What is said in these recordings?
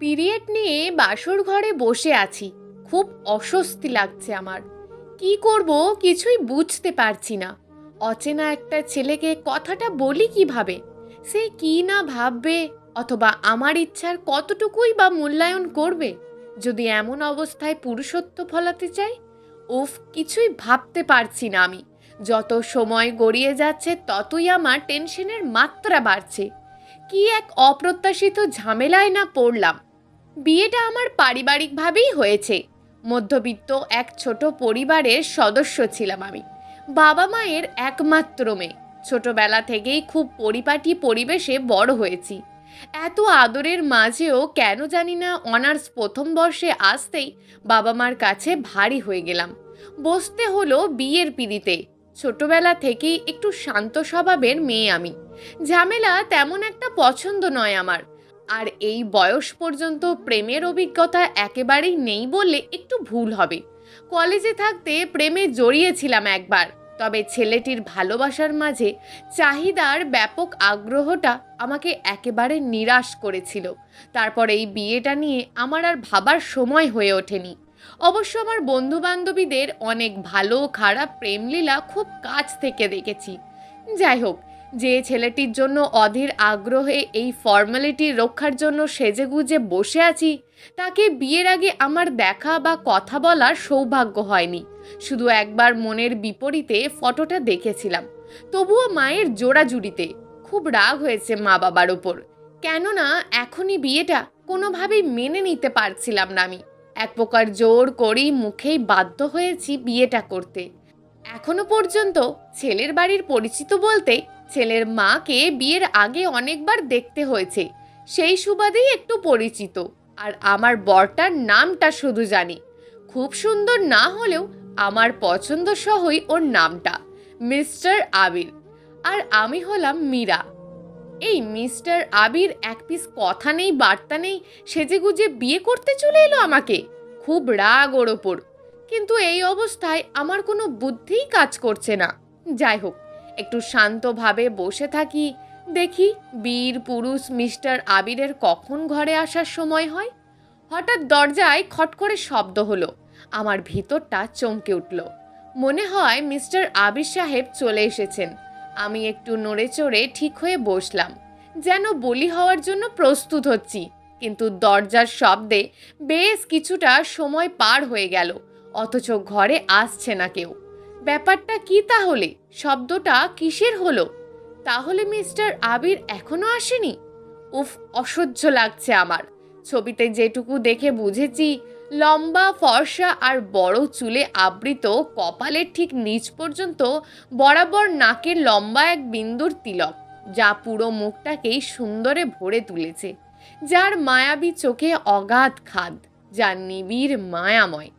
Period নিয়ে বাসর ঘরে বসে আছি। খুব অস্বস্তি লাগছে আমার। কি করব কিছুই বুঝতে পারছি না। অচেনা একটা ছেলেকে কথাটা বলি কীভাবে? সে কি না ভাববে অথবা আমার ইচ্ছার কতটুকুই বা মূল্যায়ন করবে? যদি এমন অবস্থায় পুরুষত্ব ফলাতে চাই? ওফ কিছুই ভাবতে পারছি না আমি। যত সময় গড়িয়ে যাচ্ছে, ততই আমার টেনশনের মাত্রা বাড়ছে। কি এক অপ্রত্যাশিত ঝামেলায় না পড়লাম। বিয়েটা আমার পারিবারিকভাবেই হয়েছে। মধ্যবিত্ত এক ছোট পরিবারের সদস্য ছিলাম আমি। বাবা মায়ের একমাত্র মেয়ে। ছোটবেলা থেকেই খুব পরিপাটি পরিবেশে বড় হয়েছি। এত আদরের মাঝেও কেন জানি না অনার্স প্রথম বর্ষে আসতেই বাবা মার কাছে ভারী হয়ে গেলাম। বসতে হলো বিয়ের পিড়িতে। ছোটবেলা থেকেই একটু শান্ত স্বভাবের মেয়ে আমি। ঝামেলা তেমন একটা পছন্দ নয় আমার। আর এই বয়স পর্যন্ত প্রেমের অভিজ্ঞতা একেবারেই নেই বললে একটু ভুল হবে। কলেজে থাকতে প্রেমে জড়িয়েছিলাম একবার, তবে ছেলেটির ভালোবাসার মাঝে চাহিদার ব্যাপক আগ্রহটা আমাকে একেবারে নিরাশ করেছিল। তারপর এই বিয়েটা নিয়ে আমার আর ভাবার সময় হয়ে ওঠেনি। অবশ্য আমার বন্ধু বান্ধবীদের অনেক ভালো খারাপ প্রেমলীলা খুব কাছ থেকে দেখেছি। যাই হোক যে ছেলেটির জন্য অধীর আগ্রহে এই ফর্মালিটি রক্ষার জন্য সেজেগুজে বসে আছি, তাকে বিয়ের আগে আমার দেখা বা কথা বলার সৌভাগ্য হয়নি। শুধু একবার মনের বিপরীতে ফটোটা দেখেছিলাম। তবুও মায়ের জোড়াজুড়িতে। খুব রাগ হয়েছে মা বাবার ওপর। কেননা এখনই বিয়েটা কোনোভাবেই মেনে নিতে পারছিলাম না আমি। এক প্রকার জোর করেই মুখেই বাধ্য হয়েছি বিয়েটা করতে। এখনও পর্যন্ত ছেলের বাড়ির পরিচিত বলতে ছেলের মাকে বিয়ের আগে অনেকবার দেখতে হয়েছে। সেই সুবাদেই একটু পরিচিত। আর আমার বরটার নামটা শুধু জানি। খুব সুন্দর না হলেও আমার পছন্দ সহই ওর নামটা, মিস্টার আবির। আর আমি হলাম মীরা। এই মিস্টার আবির এক পিস কথা নেই, বার্তা নেই, সেজেগুজে বিয়ে করতে চলে এলো আমাকে। খুব রাগ ওর ওপর। কিন্তু এই অবস্থায় আমার কোনো বুদ্ধিই কাজ করছে না। যাই হোক একটু শান্তভাবে বসে থাকি, দেখি বীর পুরুষ মিস্টার আবিরের কখন ঘরে আসার সময় হয়। হঠাৎ দরজায় খট করে শব্দ হলো, আমার ভিতরটা চমকে উঠল। মনে হয় মিস্টার আবির সাহেব চলে এসেছেন। আমি একটু নড়ে চড়ে ঠিক হয়ে বসলাম, যেন বলি হওয়ার জন্য প্রস্তুত হচ্ছি, কিন্তু দরজার শব্দে বেশ কিছুটা সময় পার হয়ে গেল, অথচ ঘরে আসছে না কেউ। ব্যাপারটা কি তাহলে? শব্দটা কিসের হলো? তাহলে মিস্টার আবির এখনও আসেনি? উফ, অসহ্য লাগছে আমার। ছবিতে যেটুকু দেখে বুঝেছি, লম্বা, ফর্সা আর বড় চুলে আবৃত কপালের ঠিক নিচ পর্যন্ত বরাবর নাকের লম্বা এক বিন্দুর তিলক, যা পুরো মুখটাকেই সুন্দরে ভরে তুলেছে, যার মায়াবী চোখে অগাধ খাদ, যা নিবিড় মায়াময়।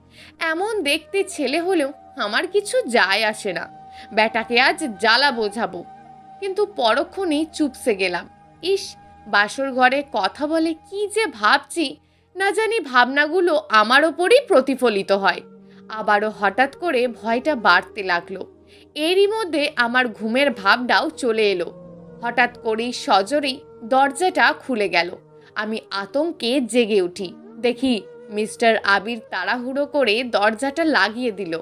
এমন দেখতে ছেলে হলেও আমার কিছু যায় আসে না। বেটাকে আজ জ্বালা বোঝাবো। কিন্তু পরক্ষণেই চুপসে গেলাম। ইস, বাসর ঘরে কথা বলে কি যে ভাবছি, না জানি ভাবনাগুলো আমার ওপরই প্রতিফলিত হয়। আবারও হঠাৎ করে ভয়টা বাড়তে লাগল। এরই মধ্যে আমার ঘুমের ভাবটাও চলে এলো। হঠাৎ করেই সজরেই দরজাটা খুলে গেল। আমি আতঙ্কে জেগে উঠি। দেখি মিস্টার আবির তাড়াহুড়ো করে দরজাটা লাগিয়ে দিল।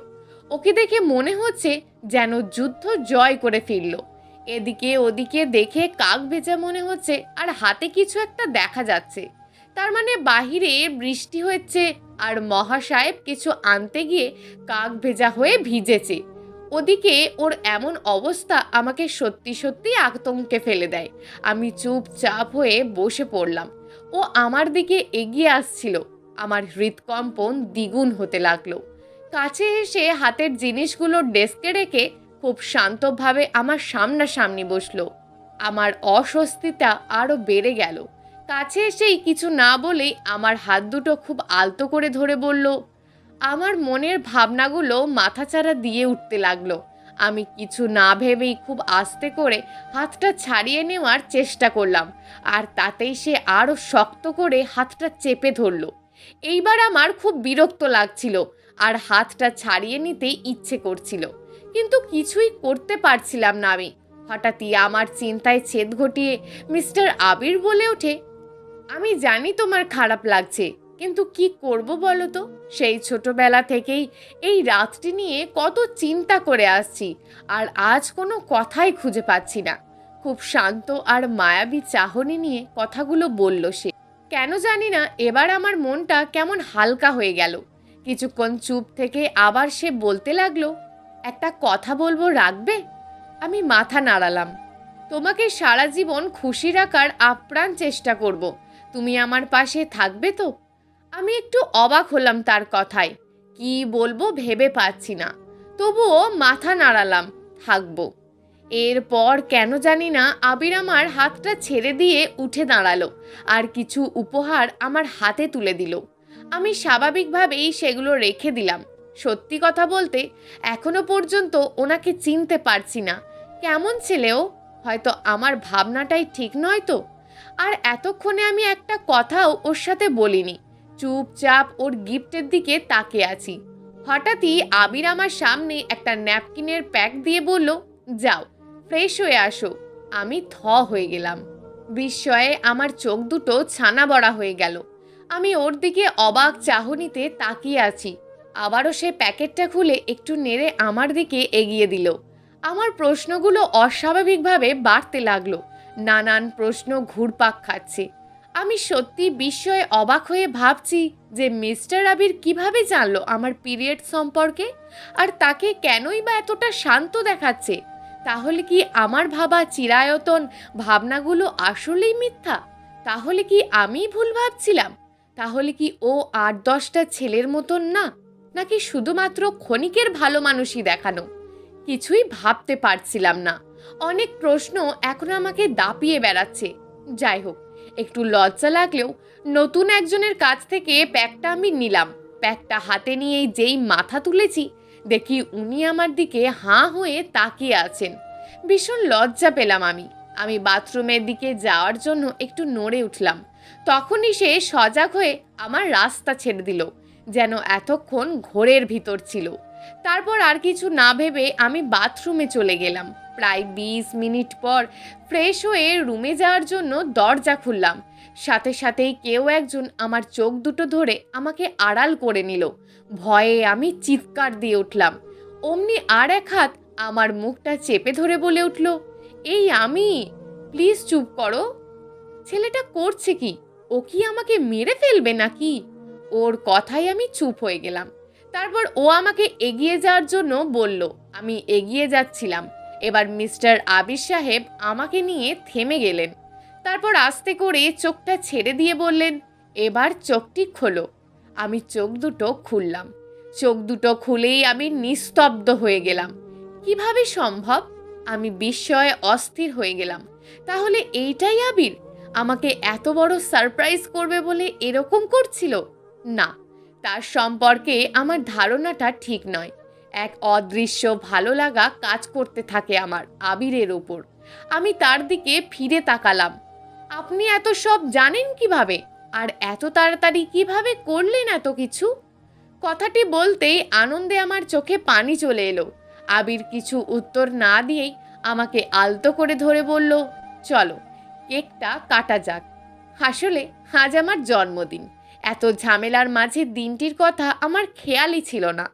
ওকে দেখে মনে হচ্ছে যেন যুদ্ধ জয় করে ফিরল। এদিকে ওদিকে দেখে কাক ভেজা মনে হচ্ছে আর হাতে কিছু একটা দেখা যাচ্ছে। তার মানে বাহিরে বৃষ্টি হচ্ছে আর মহাসাহেব কিছু আনতে গিয়ে কাক ভেজা হয়ে ভিজেছে। ওদিকে ওর এমন অবস্থা আমাকে সত্যি সত্যি আতঙ্কে ফেলে দেয়। আমি চুপচাপ হয়ে বসে পড়লাম। ও আমার দিকে এগিয়ে আসছিল। আমার হৃদকম্পন দ্বিগুণ হতে লাগল। কাছে এসে হাতের জিনিসগুলো ডেস্কে রেখে খুব শান্তভাবে আমার সামনাসামনি বসল। আমার অস্বস্তিটা আরও বেড়ে গেল। কাছে এসেই কিছু না বলেই আমার হাত দুটো খুব আলতো করে ধরে বলল, আমার মনের ভাবনাগুলো মাথাচাড়া দিয়ে উঠতে লাগল। আমি কিছু না ভেবেই খুব আস্তে করে হাতটা ছাড়িয়ে নেওয়ার চেষ্টা করলাম, আর তাতেই সে আরও শক্ত করে হাতটা চেপে ধরলো। এইবার আমার খুব বিরক্ত লাগছিল। আর হাতটা ছাড়িয়ে নিতেই ইচ্ছে করছিল। কিন্তু কিছুই করতে পারছিলাম না আমি। হঠাৎই আমার চিন্তায় ছেদ ঘটিয়ে মিস্টার আবির বলে ওঠে, আমি জানি তোমার খারাপ লাগছে, কিন্তু কি করব বলো তো? সেই ছোটবেলা থেকেই এই রাতটি নিয়ে কত চিন্তা করে আসছি, আর আজ কোনো কথাই খুঁজে পাচ্ছি না। খুব শান্ত আর মায়াবী চাহনি নিয়ে কথাগুলো বলল সে। কেন জানি না, এবার আমার মনটা কেমন হালকা হয়ে গেল। কিছুক্ষণ চুপ থেকে আবার সে বলতে লাগল, একটা কথা বলব রাখবে? আমি মাথা নাড়ালাম, তোমাকে সারা জীবন খুশি রাখার আপ্রাণ চেষ্টা করব, তুমি আমার পাশে থাকবে তো? আমি একটু অবাক হলাম তার কথায়, কি বলব ভেবে পাচ্ছি না, তবুও মাথা নাড়ালাম, থাকব। এরপর কেন জানি না আবির আমার হাতটা ছেড়ে দিয়ে উঠে দাঁড়াল, আর কিছু উপহার আমার হাতে তুলে দিল। আমি স্বাভাবিকভাবেই সেগুলো রেখে দিলাম। সত্যি কথা বলতে, এখনও পর্যন্ত ওনাকে চিনতে পারছি না। কেমন ছেলেও হয়তো আমার ভাবনাটাই ঠিক নয় তো? আর এতক্ষণে আমি একটা কথাও ওর সাথে বলিনি। চুপচাপ ওর গিফটের দিকে তাকিয়ে আছি। হঠাৎই আবির আমার সামনে একটা ন্যাপকিনের প্যাক দিয়ে বলল, যাও, ফ্রেশ হয়ে আসো। আমি থ হয়ে গেলাম। বিস্ময়ে আমার চোখ দুটো ছানা বড়া হয়ে গেল। আমি ওর দিকে অবাক চাহনিতে তাকিয়ে আছি। আবারও সে প্যাকেটটা খুলে একটু নেড়ে আমার দিকে এগিয়ে দিল। আমার প্রশ্নগুলো অস্বাভাবিকভাবে বাড়তে লাগল। নানান প্রশ্ন ঘুরপাক খাচ্ছে। আমি সত্যি বিস্ময়ে অবাক হয়ে ভাবছি যে মিস্টার আবির কীভাবে জানলো আমার পিরিয়ড সম্পর্কে? আর তাকে কেনই বা এতটা শান্ত দেখাচ্ছে? তাহলে কি আমার ভাবা চিরায়তন ভাবনাগুলো আসলেই মিথ্যা? তাহলে কি আমি ভুল ভাবছিলাম? তাহলে কি ও আট দশটা ছেলের মতন না? নাকি শুধুমাত্র ক্ষণিকের ভালো মানুষই দেখানো? কিছুই ভাবতে পারছিলাম না। অনেক প্রশ্ন এখন আমাকে দাপিয়ে বেড়াচ্ছে। যাই হোক, একটু লজ্জা লাগলেও নতুন একজনের কাছ থেকে প্যাকটা আমি নিলাম। প্যাকটা হাতে নিয়েই যেই মাথা তুলেছি, দেখি উনি আমার দিকে হাঁ হয়ে তাকিয়ে আছেন। ভীষণ লজ্জা পেলাম আমি। আমি বাথরুমের দিকে যাওয়ার জন্য একটু নড়ে উঠলাম। তখনই সে সজাগ হয়ে আমার রাস্তা ছেড়ে দিল, যেন এতক্ষণ ঘোরের ভিতর ছিল। তারপর আর কিছু না ভেবে আমি বাথরুমে চলে গেলাম। প্রায় বিশ মিনিট পর ফ্রেশ হয়ে রুমে যাওয়ার জন্য দরজা খুললাম। সাথে সাথেই কেউ একজন আমার চোখ দুটো ধরে আমাকে আড়াল করে নিল। ভয়ে আমি চিৎকার দিয়ে উঠলাম। অমনি আর এক হাত আমার মুখটা চেপে ধরে বলে উঠল, এই আমি, প্লিজ চুপ করো। ছেলেটা করছে কি? ও কি আমাকে মেরে ফেলবে নাকি? ওর কথাই আমি চুপ হয়ে গেলাম। তারপর ও আমাকে এগিয়ে যাওয়ার জন্য বলল, আমি এগিয়ে যাচ্ছিলাম। এবার মিস্টার আবির সাহেব আমাকে নিয়ে থেমে গেলেন। তারপর আস্তে করে চোখটা ছেড়ে দিয়ে বললেন, এবার চোখটি খোলো। আমি চোখ দুটো খুললাম। চোখ দুটো খুলেই আমি নিস্তব্ধ হয়ে গেলাম। কীভাবে সম্ভব? আমি বিস্ময়ে অস্থির হয়ে গেলাম। তাহলে এইটাই আবির? আমাকে এত বড় সারপ্রাইজ করবে বলে এরকম করছিল? না, তার সম্পর্কে আমার ধারণাটা ঠিক নয়। এক অদৃশ্য, ভালো লাগা কাজ করতে থাকে আমার আবিরের ওপর। আমি তার দিকে ফিরে তাকালাম। আপনি এত সব জানেন কীভাবে? আর এত তাড়াতাড়ি কীভাবে করলেন এত কিছু? কথাটি বলতেই আনন্দে আমার চোখে পানি চলে এলো। আবির কিছু উত্তর না দিয়েই আমাকে আলতো করে ধরে বলল, চলো। কেকটা কাটা যাক। আসলে আজ আমার জন্মদিন। এত ঝামেলার মাঝে দিনটির কথা আমার খেয়ালই ছিল না।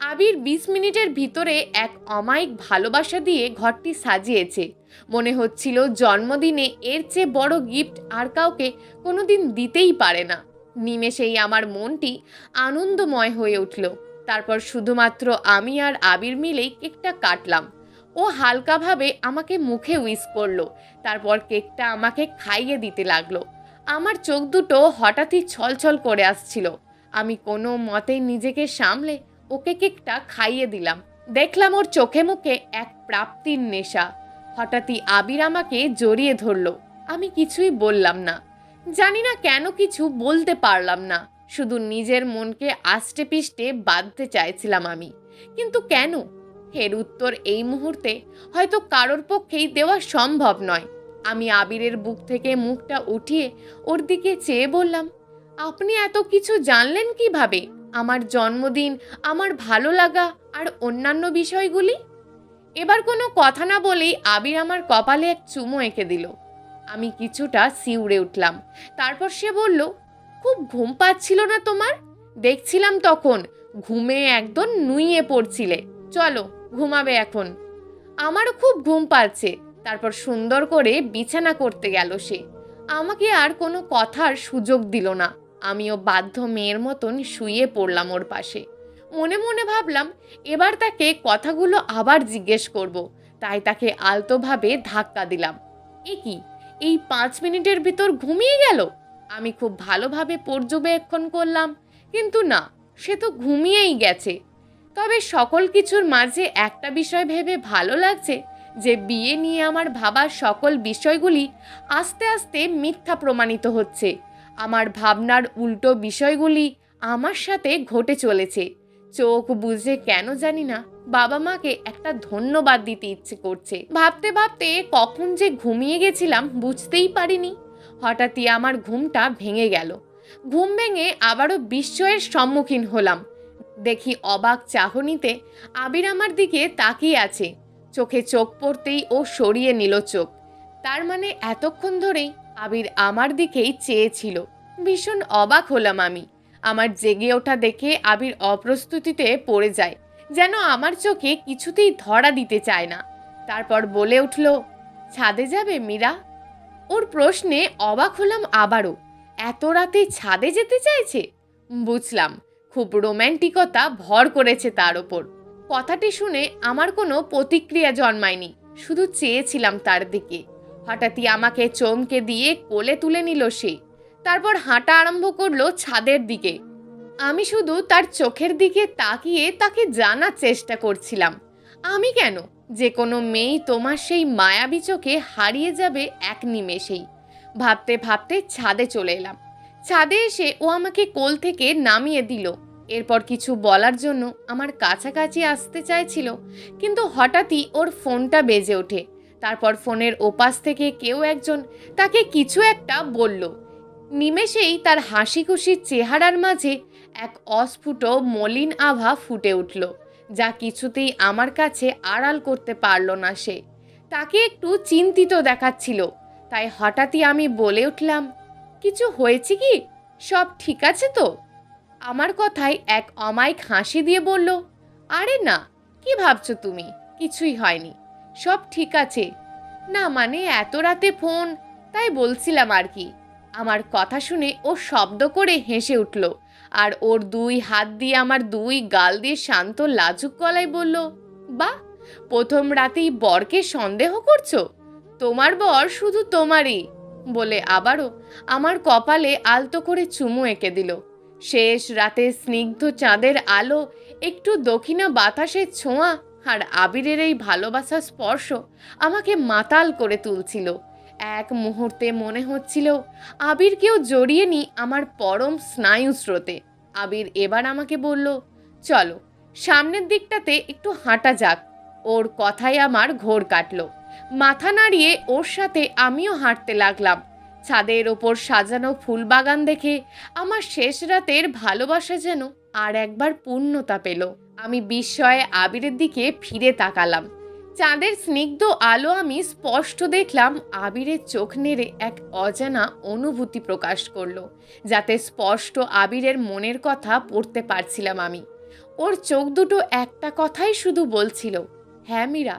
আবির বিশ মিনিটের ভিতরে এক অমায়িক ভালোবাসা দিয়ে ঘরটি সাজিয়েছে। মনে হচ্ছিল জন্মদিনে এর চেয়ে বড় গিফট আর কাউকে কোনোদিন দিতেই পারে না। নিমেষেই আমার মনটি আনন্দময় হয়ে উঠল। তারপর শুধুমাত্র আমি আর আবির মিলেই কেকটা কাটলাম। ও হালকাভাবে আমাকে মুখে উইস করল। তারপর কেকটা আমাকে খাইয়ে দিতে লাগল। আমার চোখ দুটো হঠাৎই ছলছল করে আসছিল। আমি কোনো মতেই নিজেকে সামলে ওকে কেকটা খাইয়ে দিলাম। দেখলাম ওর চোখে মুখে এক প্রাপ্তির নেশা। হঠাৎই আবির আমাকে জড়িয়ে ধরলো। আমি কিছুই বললাম না। জানি না কেন কিছু বলতে পারলাম না। শুধু নিজের মনকে আষ্টে পিষ্টে বাঁধতে চাইছিলাম আমি। কিন্তু কেন? এর উত্তর এই মুহূর্তে হয়তো কারোর পক্ষেই দেওয়া সম্ভব নয়। আমি আবিরের বুক থেকে মুখটা উঠিয়ে ওর দিকে চেয়ে বললাম, আপনি এত কিছু জানলেন কীভাবে? আমার জন্মদিন, আমার ভালো লাগা আর অন্যান্য বিষয়গুলি? এবার কোনো কথা না বলেই আবির আমার কপালে এক চুমো এঁকে দিল। আমি কিছুটা শিউরে উঠলাম। তারপর সে বলল, খুব ঘুম পাচ্ছিল না তোমার? দেখছিলাম তখন, ঘুমে একদম নুইয়ে পড়ছিলে। চলো ঘুমাবে এখন। আমারও খুব ঘুম পাচ্ছে। তারপর সুন্দর করে বিছানা করতে গেল সে। আমাকে আর কোনো কথার সুযোগ দিল না। আমিও বাধ্য মেয়ের মতন শুয়ে পড়লাম ওর পাশে। মনে মনে ভাবলাম, এবার তাকে কথাগুলো আবার জিজ্ঞেস করব। তাই তাকে আলতোভাবে ধাক্কা দিলাম। এ কি, এই পাঁচ মিনিটের ভিতর ঘুমিয়ে গেল? আমি খুব ভালোভাবে পর্যবেক্ষণ করলাম। কিন্তু না, সে তো ঘুমিয়েই গেছে। তবে সকল কিছুর মাঝে একটা বিষয় ভেবে ভালো লাগছে যে বিয়ে নিয়ে আমার ভাবার সকল বিষয়গুলি আস্তে আস্তে মিথ্যা প্রমাণিত হচ্ছে। আমার ভাবনার উল্টো বিষয়গুলি আমার সাথে ঘটে চলেছে। চোখ বুঝে কেন জানি না বাবা মাকে একটা ধন্যবাদ দিতে ইচ্ছে করছে। ভাবতে ভাবতে কখন যে ঘুমিয়ে গেছিলাম বুঝতেই পারিনি। হঠাৎই আমার ঘুমটা ভেঙে গেল। ঘুম ভেঙে আবারও বিস্ময়ের সম্মুখীন হলাম। দেখি অবাক চাহনিতে আবির আমার দিকে তাকিয়ে আছে। চোখে চোখ পড়তেই ও সরিয়ে নিল চোখ। তার মানে এতক্ষণ ধরেই আবির আমার দিকেই চেয়েছিল। ভীষণ অবাক হলাম আমি। আমার জেগে ওঠা দেখে আবির অপ্রস্তুতিতে পড়ে যায়, যেন আমার চোখে কিছুতেই ধরা দিতে চায় না। তারপর বলে উঠল, ছাদে যাবে মীরা? ওর প্রশ্নে অবাক হলাম আবারও। এত রাতে ছাদে যেতে চাইছে? বুঝলাম। খুব রোম্যান্টিকতা ভর করেছে তার ওপর। কথাটি শুনে আমার কোনো প্রতিক্রিয়া জন্মায়নি, শুধু চেয়েছিলাম তার দিকে। হঠাৎই আমাকে চমকে দিয়ে কোলে তুলে নিল সে, তারপর হাঁটা আরম্ভ করল ছাদের দিকে। আমি শুধু তার চোখের দিকে তাকিয়ে তাকে জানার চেষ্টা করছিলাম, আমি কেন? যে কোনো মেয়েই তোমার সেই মায়াবী চোখে হারিয়ে যাবে এক নিমেষেই। ভাবতে ভাবতে ছাদে চলে এলাম। ছাদে এসে ও আমাকে কোল থেকে নামিয়ে দিল। এরপর কিছু বলার জন্য আমার কাছাকাছি আসতে চাইছিল, কিন্তু হঠাৎই ওর ফোনটা বেজে ওঠে। তারপর ফোনের ওপাশ থেকে কেউ একজন তাকে কিছু একটা বলল। নিমেষেই তার হাসি খুশির চেহারার মাঝে এক অস্ফুট মলিন আভা ফুটে উঠল, যা কিছুতেই আমার কাছে আড়াল করতে পারল না সে। তাকে একটু চিন্তিত দেখাচ্ছিল, তাই হঠাৎই আমি বলে উঠলাম, কিছু হয়েছে কি? সব ঠিক আছে তো? আমার কথায় এক অমায়িক হাসি দিয়ে বলল, আরে না, কি ভাবছ তুমি? কিছুই হয়নি। সব ঠিক আছে। না মানে এত রাতে ফোন, তাই বলছিলাম আর কি। আমার কথা শুনে ও শব্দ করে হেসে উঠল আর ওর দুই হাত দিয়ে আমার দুই গাল দিয়ে শান্ত, লাজুক গলায় বলল, বাহ, প্রথম রাতেই বরকে সন্দেহ করছ? তোমার বর শুধু তোমারই, বলে আবারও আমার কপালে আলতো করে চুমু এঁকে দিল। শেষ রাতে স্নিগ্ধ চাঁদের আলো, একটু দক্ষিণা বাতাসের ছোঁয়া আর আবিরের এই ভালোবাসার স্পর্শ আমাকে মাতাল করে তুলছিল। এক মুহূর্তে মনে হচ্ছিল আবিরকেও জড়িয়ে নি আমার পরম স্নায়ু স্রোতে। আবির এবার আমাকে বলল, চলো, সামনের দিকটাতে একটু হাঁটা যাক। ওর কথায় আমার ঘোর কাটলো। মাথা নাড়িয়ে ওর সাথে আমিও হাঁটতে লাগলাম। ছাদের ওপর সাজানো ফুলবাগান দেখে আমার শেষ রাতের ভালোবাসা যেন আর একবার পূর্ণতা পেল। আমি বিস্ময়ে আবিরের দিকে ফিরে তাকালাম। চাঁদের স্নিগ্ধ আলো আমি স্পষ্ট দেখলাম আবিরের চোখ নেড়ে এক অজানা অনুভূতি প্রকাশ করল, যাতে স্পষ্ট আবিরের মনের কথা পড়তে পারছিলাম আমি। ওর চোখ দুটো একটা কথাই শুধু বলছিল হ্যাঁ মীরা,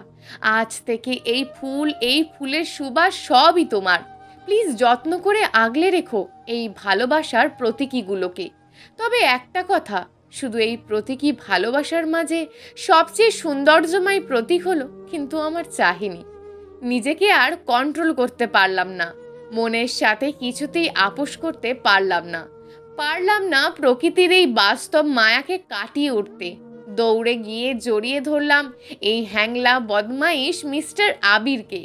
আজ থেকে এই ফুল, এই ফুলের সুবাস সবই তোমার। প্লিজ যত্ন করে আগলে রেখো এই ভালোবাসার প্রতীকীগুলোকে। তবে একটা কথা, শুধু এই প্রতীকী ভালোবাসার মাঝে সবচেয়ে সৌন্দর্যময় প্রতীক হলো কিন্তু আমার চাহিনি। নিজেকে আর কন্ট্রোল করতে পারলাম না, মনের সাথে কিছুতেই আপোষ করতে পারলাম না। পারলাম না প্রকৃতির এই বাস্তব মায়াকে কাটিয়ে উঠতে। দৌড়ে গিয়ে জড়িয়ে ধরলাম এই হ্যাংলা বদমাইশ মিস্টার আবিরকে।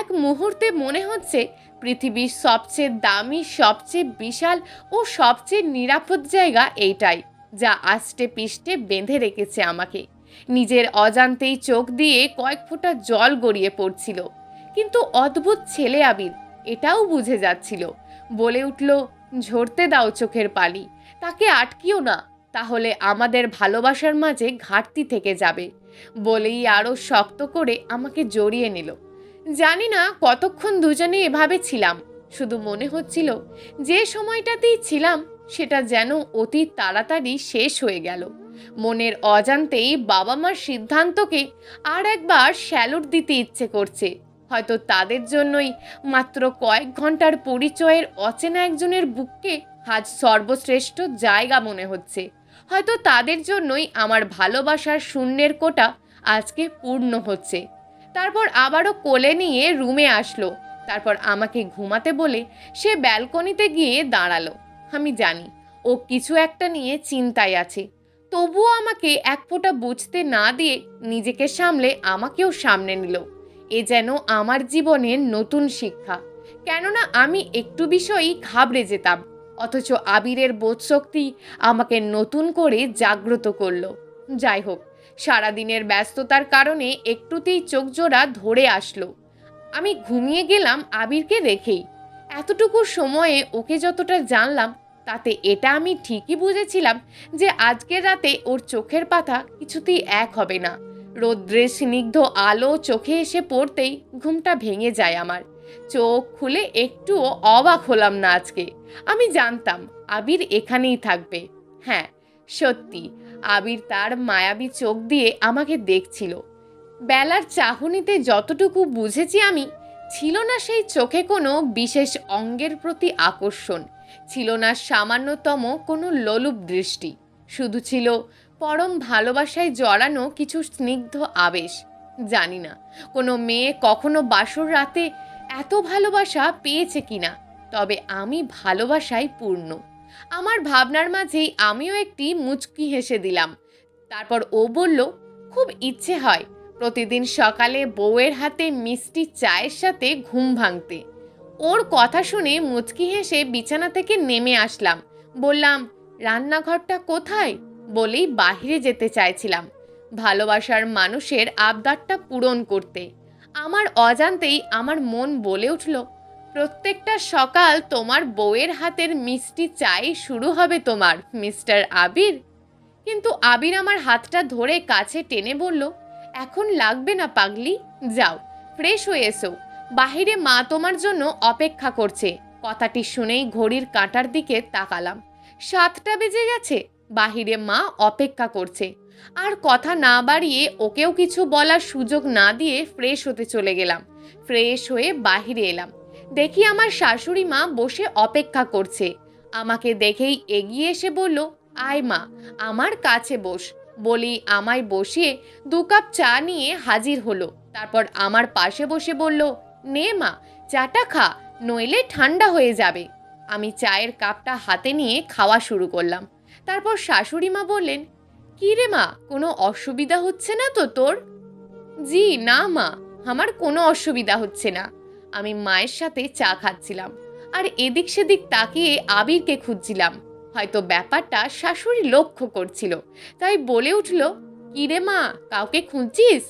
এক মুহূর্তে মনে হচ্ছে পৃথিবীর সবচেয়ে দামি, সবচেয়ে বিশাল ও সবচেয়ে নিরাপদ জায়গা এইটাই, যা আষ্টে পিষ্টে বেঁধে রেখেছে আমাকে। নিজের অজান্তেই চোখ দিয়ে কয়েক ফোঁটা জল গড়িয়ে পড়ছিল। কিন্তু অদ্ভুত ছেলে আবির, এটাও বুঝে যাচ্ছিল। বলে উঠল, ঝরতে দাও চোখের পালি, তাকে আটকিও না, তাহলে আমাদের ভালোবাসার মাঝে ঘাটতি থেকে যাবে। বলেই আরও শক্ত করে আমাকে জড়িয়ে নিল। জানি না কতক্ষণ দুজনে এভাবে ছিলাম, শুধু মনে হচ্ছিল যে সময়টাতেই ছিলাম সেটা যেন অতি তাড়াতাড়ি শেষ হয়ে গেল। মনের অজান্তেই বাবা মার সিদ্ধান্তকে আর একবার স্যালুট দিতে ইচ্ছে করছে। হয়তো তাদের জন্যই মাত্র কয়েক ঘণ্টার পরিচয়ের অচেনা একজনের বুককে আজ সর্বশ্রেষ্ঠ জায়গা মনে হচ্ছে। হয়তো তাদের জন্যই আমার ভালোবাসার শূন্যের কোটা আজকে পূর্ণ হচ্ছে। তারপর আবারও কোলে নিয়ে রুমে আসলো। তারপর আমাকে ঘুমাতে বলে সে ব্যালকনিতে গিয়ে দাঁড়াল। আমি জানি, ও কিছু একটা নিয়ে চিন্তায় আছে। তবুও আমাকে এক ফোঁটা বুঝতে না দিয়ে নিজেকে সামলে আমাকেও সামনে নিল। এ যেন আমার জীবনের নতুন শিক্ষা। কেননা আমি একটু বিষয়ই ঘাবড়ে যেতাম, অথচ আবিরের বোধশক্তি আমাকে নতুন করে জাগ্রত করল। যাই হোক সারাদিনের ব্যস্ততার কারণে একটুতেই চোখ জোড়া ধরে আসলো। আমি ঘুমিয়ে গেলাম আবিরকে দেখেই। এতটুকু সময়ে ওকে যতটা জানলাম, তাতে এটা আমি ঠিকই বুঝেছিলাম যে আজকের রাতে ওর চোখের পাতা কিছুতেই এক হবে না। রৌদ্রের স্নিগ্ধ আলো চোখে এসে পড়তেই ঘুমটা ভেঙে যায় আমার। চোখ খুলে একটুও অবাক হলাম না আজকে। আমি জানতাম আবির এখানেই থাকবে। হ্যাঁ সত্যি আবির তার মায়াবী চোখ দিয়ে আমাকে দেখছিল। বেলার চাহনিতে যতটুকু বুঝেছি আমি, ছিল না সেই চোখে কোনো বিশেষ অঙ্গের প্রতি আকর্ষণ, ছিল না সামান্যতম কোনো লোলুপ দৃষ্টি, শুধু ছিল পরম ভালোবাসায় জড়ানো কিছু স্নিগ্ধ আবেশ, জানি না, কোনো মেয়ে কখনো বাসর রাতে এত ভালোবাসা পেয়েছে কিনা, তবে আমি ভালোবাসায় পূর্ণ। আমার ভাবনার মাঝেই আমিও একটি মুচকি হেসে দিলাম। তারপর ও বলল, খুব ইচ্ছে হয় প্রতিদিন সকালে বউয়ের হাতে মিষ্টি চায়ের সাথে ঘুম ভাঙতে। ওর কথা শুনে মুচকি হেসে বিছানা থেকে নেমে আসলাম। বললাম, রান্নাঘরটা কোথায়? বলেই বাহিরে যেতে চাইছিলাম। ভালোবাসার মানুষের আবদারটা পূরণ করতে। আমার অজান্তেই আমার মন বলে উঠল প্রত্যেকটা সকাল তোমার বউয়ের হাতের মিষ্টি চাই শুরু হবে তোমার, মিস্টার আবির। কিন্তু আবির আমার হাতটা ধরে কাছে টেনে বলল, এখন লাগবে না পাগলি, যাও, ফ্রেশ হয়ে এসো। বাহিরে মা তোমার জন্য অপেক্ষা করছে। কথাটি শুনেই ঘড়ির কাঁটার দিকে তাকালাম। সাতটা বেজে গেছে, বাহিরে মা অপেক্ষা করছে। আর কথা না বাড়িয়ে ওকেও কিছু বলার সুযোগ না দিয়ে ফ্রেশ হতে চলে গেলাম। ফ্রেশ হয়ে বাহিরে এলাম। দেখি আমার শাশুড়ি মা বসে অপেক্ষা করছে। আমাকে দেখেই এগিয়ে এসে বলল, আয় মা, আমার কাছে বস। বলি আমায় বসিয়ে দু কাপ চা নিয়ে হাজির হলো। তারপর আমার পাশে বসে বলল, নে মা, চাটা খা, নইলে ঠান্ডা হয়ে যাবে। আমি চায়ের কাপটা হাতে নিয়ে খাওয়া শুরু করলাম। তারপর শাশুড়ি মা বললেন, কি রে মা, কোনো অসুবিধা হচ্ছে না তো তোর? জি, না মা, আমার কোনো অসুবিধা হচ্ছে না। আমি মায়ের সাথে চা খাচ্ছিলাম আর এদিক সেদিক তাকিয়ে আবিরকে খুঁজছিলাম। হয়তো ব্যাপারটা শাশুড়ি লক্ষ্য করছিল। তাই বলে উঠল, কিরে মা, কাউকে খুঁজছিস?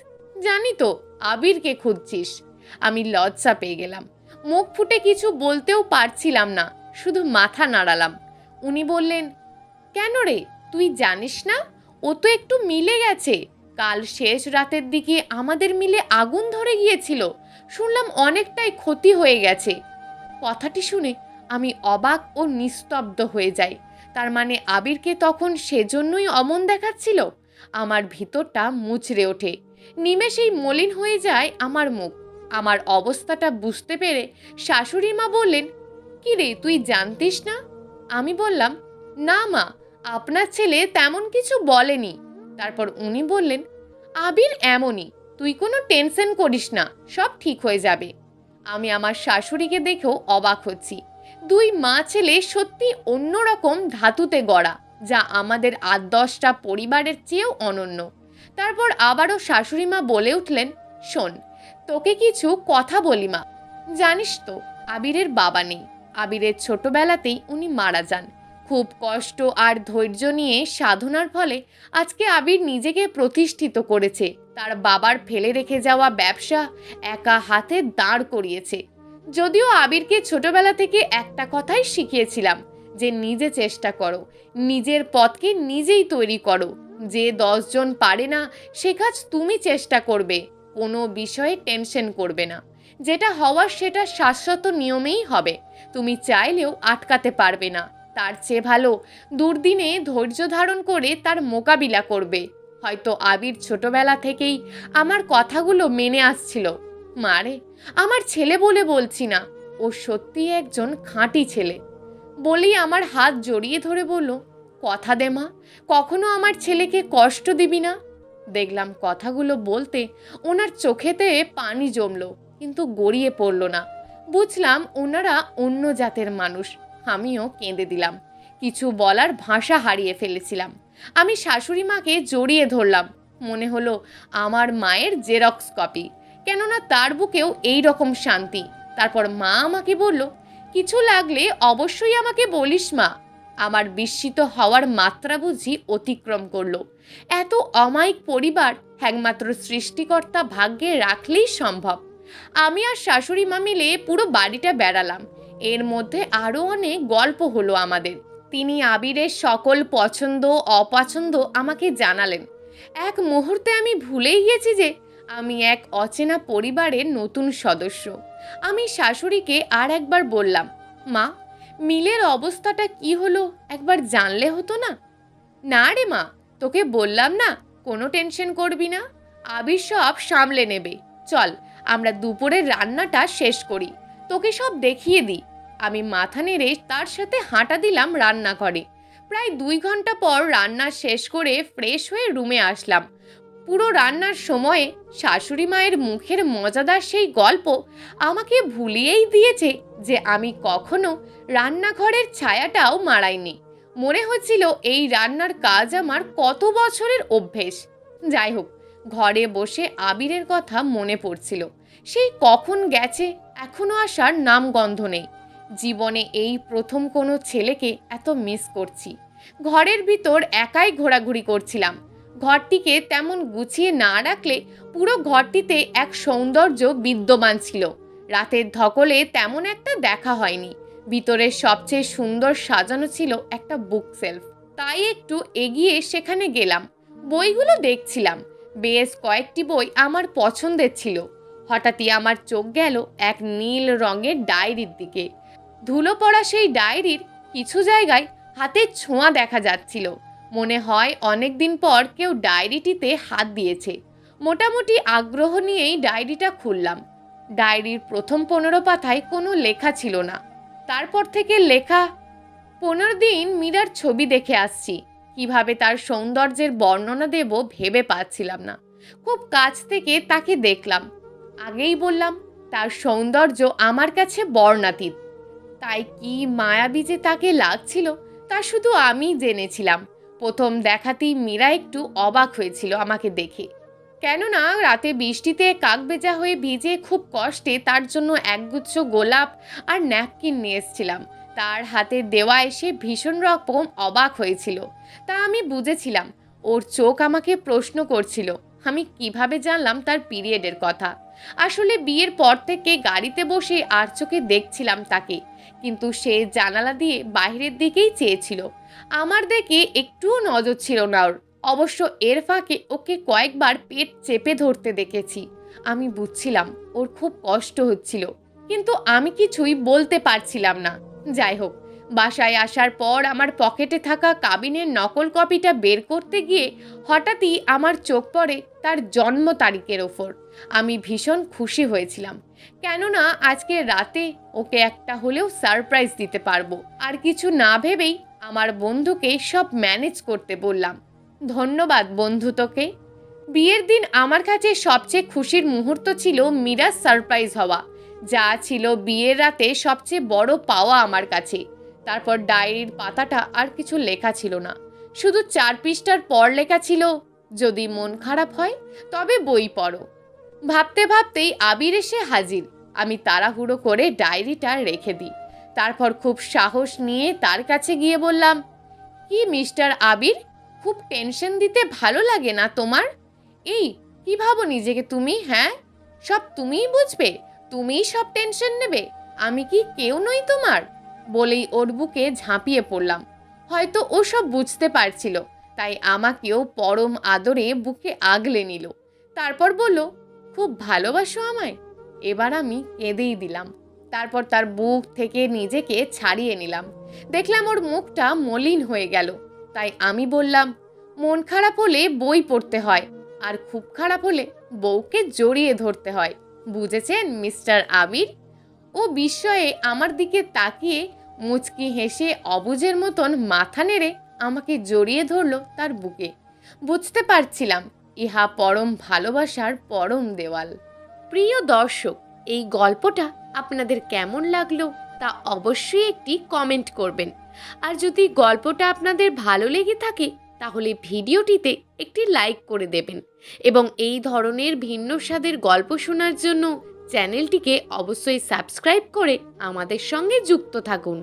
জানি তো, আবিরকে খুঁজছিস। আমি লজ্জা পেয়ে গেলাম। মুখ ফুটে কিছু বলতেও পারছিলাম না, শুধু মাথা নাড়ালাম। উনি বললেন, কেন রে, তুই জানিস না? ও তো একটু মিলে গেছে। কাল শেষ রাতের দিকে আমাদের মিলে আগুন ধরে গিয়েছিল। শুনলাম অনেকটাই ক্ষতি হয়ে গেছে। কথাটি শুনে আমি অবাক ও নিস্তব্ধ হয়ে যাই। তার মানে আবিরকে তখন সেজন্যই অমন দেখাচ্ছিল? আমার ভিতরটা মুচড়ে ওঠে। নিমেষেই মলিন হয়ে যায় আমার মুখ। আমার অবস্থাটা বুঝতে পেরে শাশুড়ি মা বললেন, কি রে, তুই জানতিস না? আমি বললাম, না মা, আপনার ছেলে তেমন কিছু বলেনি। তারপর উনি বললেন, আবির এমনই, তুই কোনো টেনশন করিস না, সব ঠিক হয়ে যাবে। আমি আমার শাশুড়িকে দেখেও অবাক হচ্ছি। দুই মা ছেলে সত্যি অন্যরকম ধাতুতে গড়া, যা আমাদের আট দশটা পরিবারের চেয়েও অনন্য। তারপর আবারও শাশুড়ি মা বলে উঠলেন, শোন, তোকে কিছু কথা বলি মা। জানিস তো, আবিরের বাবা নেই। আবিরের ছোটবেলাতেই উনি মারা যান। খুব কষ্ট আর ধৈর্য নিয়ে সাধনার ফলে আজকে আবির নিজেকে প্রতিষ্ঠিত করেছে। তার বাবার ফেলে রেখে যাওয়া ব্যবসা একা হাতে দাঁড় করিয়েছে। যদিও আবিরকে ছোটবেলা থেকে একটা কথাই শিখিয়েছিলাম যে নিজে চেষ্টা করো, নিজের পথকে নিজেই তৈরি করো। যে দশজন পারে না, সে কাজ তুমি চেষ্টা করবে, কোনো বিষয়ে টেনশন করবে না। যেটা হওয়ার সেটা শাশ্বত নিয়মেই হবে, তুমি চাইলেও আটকাতে পারবে না। তার চেয়ে ভালো দুর্দিনে ধৈর্য ধারণ করে তার মোকাবিলা করবে। হয়তো আবির ছোটবেলা থেকেই আমার কথাগুলো মেনে আসছিল। মারে, আমার ছেলে বলে বলছি না, ও সত্যি একজন খাঁটি ছেলে। বলি আমার হাত জড়িয়ে ধরে বলল, কথা দে মা, কখনো আমার ছেলেকে কষ্ট দিবি না? দেখলাম কথাগুলো বলতে ওনার চোখেতে পানি জমলো, কিন্তু গড়িয়ে পড়ল না। বুঝলাম ওনারা অন্য জাতের মানুষ। আমিও কেঁদে দিলাম। কিছু বলার ভাষা হারিয়ে ফেলেছিলাম। আমি শাশুড়ি মাকে জড়িয়ে ধরলাম। মনে হলো আমার মায়ের জেরক্স কপি। কেননা তার বুকেও এই রকম শান্তি। তারপর মা আমাকে বলল, কিছু লাগলে অবশ্যই আমাকে বলিস মা। আমার বিস্মিত হওয়ার মাত্রা বুঝি অতিক্রম করল। এত অমায়িক পরিবার একমাত্র সৃষ্টিকর্তা ভাগ্যে রাখলেই সম্ভব। আমি আর শাশুড়ি মা মিলে পুরো বাড়িটা বেড়ালাম। এর মধ্যে আরও অনেক গল্প হলো আমাদের। তিনি আবিরের সকল পছন্দ, অপছন্দ আমাকে জানালেন। এক মুহূর্তে আমি ভুলেই গেছি যে আমি এক অচেনা পরিবারের নতুন সদস্য। আমি শাশুড়িকে আর একবার বললাম, মা, মিলের অবস্থাটা কি হলো? একবার জানলে হতো না? না রে মা, তোকে বললাম না, কোনো টেনশন করবি না। আবির সব সামলে নেবে। চল, আমরা দুপুরের রান্নাটা শেষ করি। তোকে সব দেখিয়ে দিই। আমি মাথা নেড়ে তার সাথে হাঁটা দিলাম রান্নাঘরে। প্রায় দুই ঘণ্টা পর রান্না শেষ করে ফ্রেশ হয়ে রুমে আসলাম। পুরো রান্নার সময়ে শাশুড়ি মায়ের মুখের মজাদার সেই গল্প আমাকে ভুলিয়েই দিয়েছে যে আমি কখনো রান্নাঘরের ছায়াটাও মারাইনি মনে হচ্ছিল এই রান্নার কাজ আমার কত বছরের অভ্যেস। যাই হোক, ঘরে বসে আবিরের কথা মনে পড়ছিল। সেই কখন গেছে, এখনও আসার নাম গন্ধ নেই। জীবনে এই প্রথম কোনো ছেলেকে এত মিস করছি। ঘরের ভিতর একাই ঘোরাঘুরি করছিলাম। ঘরটিকে তেমন গুছিয়ে না রাখলে পুরো ঘরটিতে এক সৌন্দর্য বিদ্যমান ছিল। রাতের ধকলে তেমন একটা দেখা হয়নি। ভিতরের সবচেয়ে সুন্দর সাজানো ছিল একটা বুক সেলফ তাই একটু এগিয়ে সেখানে গেলাম। বইগুলো দেখছিলাম। বেশ কয়েকটি বই আমার পছন্দের ছিল। হঠাৎই আমার চোখ গেল এক নীল রঙের ডায়েরির দিকে। ধুলো পড়া সেই ডায়েরির কিছু জায়গায় হাতের ছোঁয়া দেখা যাচ্ছিল। মনে হয় অনেক দিন পর কেউ ডায়েরিটিতে হাত দিয়েছে। মোটামুটি আগ্রহ নিয়েই ডায়েরিটা খুললাম। ডায়েরির প্রথম পনেরো পাতায় কোনো লেখা ছিল না। তারপর থেকে লেখা, পনেরো দিন মীরার ছবি দেখে আসছি। কীভাবে তার সৌন্দর্যের বর্ণনা দেব ভেবে পাচ্ছিলাম না। খুব কাছ থেকে তাকে দেখলাম। আগেই বললাম, তার সৌন্দর্য আমার কাছে বর্ণাতীত। তাই কি মায়াবী যে তাকে লাগছিল, তা শুধু আমি জেনেছিলাম। প্রথম দেখাতেই মীরা একটু অবাক হয়েছিল আমাকে দেখে। কেননা রাতে বৃষ্টিতে কাকবেজা হয়ে ভিজে খুব কষ্টে তার জন্য একগুচ্ছ গোলাপ আর ন্যাপকিন নিয়ে এসেছিলাম। তার হাতে দেওয়া এসে ভীষণ রকম অবাক হয়েছিল। তা আমি বুঝেছিলাম। ওর চোখ আমাকে প্রশ্ন করছিল আমি কীভাবে জানলাম তার পিরিয়ডের কথা? আসলে বিয়ের পর থেকে গাড়িতে বসে আর চোখে দেখছিলাম তাকে, কিন্তু সে জানালা দিয়ে বাইরের দিকেই চেয়েছিল। আমার দেখে একটুও নজর ছিল না ওর। অবশ্য এর ফাঁকে ওকে কয়েকবার পেট চেপে ধরতে দেখেছি। আমি বুঝছিলাম ওর খুব কষ্ট হচ্ছিল, কিন্তু আমি কিছুই বলতে পারছিলাম না। যাই হোক বাসায় আসার পর আমার পকেটে থাকা কাবিনের নকল কপিটা বের করতে গিয়ে হঠাৎই আমার চোখ পড়ে তার জন্ম তারিখের ওপর। আমি ভীষণ খুশি হয়েছিলাম। কেননা আজকে রাতে ওকে একটা হলেও সারপ্রাইজ দিতে পারব। আর কিছু না ভেবেই আমার বন্ধুকে সব ম্যানেজ করতে বললাম। ধন্যবাদ বন্ধু তোকে। বিয়ের দিন আমার কাছে সবচেয়ে খুশির মুহূর্ত ছিল মীরার সারপ্রাইজ হওয়া। যা ছিল বিয়ের রাতে সবচেয়ে বড় পাওয়া আমার কাছে। তারপর ডায়েরির পাতাটা আর কিছু লেখা ছিল না। শুধু চার পৃষ্ঠার পর লেখা ছিল, যদি মন খারাপ হয়, তবে বই পড়ো। ভাবতে ভাবতেই আবির এসে হাজির। আমি তাড়াহুড়ো করে ডায়েরিটা রেখে দিই। তারপর খুব সাহস নিয়ে তার কাছে গিয়ে বললাম, কি মিস্টার আবির, খুব টেনশন দিতে ভালো লাগে না তোমার? এই, কি ভাবো নিজেকে তুমি হ্যাঁ? সব তুমিই বুঝবে, তুমিই সব টেনশন নেবে, আমি কি কেউ নই তোমার? বলেই ওর বুকে ঝাঁপিয়ে পড়লাম। হয়তো ও সব বুঝতে পারছিল, তাই আমাকেও পরম আদরে বুকে আগলে নিল। তারপর বলল, খুব ভালোবাসো আমায়? এবার আমি কেঁদেই দিলাম। তারপর তার বুক থেকে নিজেকে ছাড়িয়ে নিলাম। দেখলাম ওর মুখটা মলিন হয়ে গেল। তাই আমি বললাম, মন খারাপ হলে বই পড়তে হয়, আর খুব খারাপ হলে বউকে জড়িয়ে ধরতে হয়। বুঝেছেন মিস্টার আবির? ও বিস্ময়ে আমার দিকে তাকিয়ে মুচকি হেসে অবুজের মতন মাথা নেড়ে আমাকে জড়িয়ে ধরলো তার বুকে। বুঝতে পারছিলাম, ইহা পরম ভালোবাসার পরম দেওয়াল। প্রিয় দর্শক, এই গল্পটা আপনাদের কেমন লাগল তা অবশ্যই একটি কমেন্ট করবেন। আর যদি গল্পটা আপনাদের ভালো লেগে থাকে, তাহলে ভিডিওটিতে একটি লাইক করে দেবেন। এবং এই ধরনের ভিন্ন স্বাদের গল্প শোনার জন্য চ্যানেলটিকে অবশ্যই সাবস্ক্রাইব করে আমাদের সঙ্গে যুক্ত থাকুন।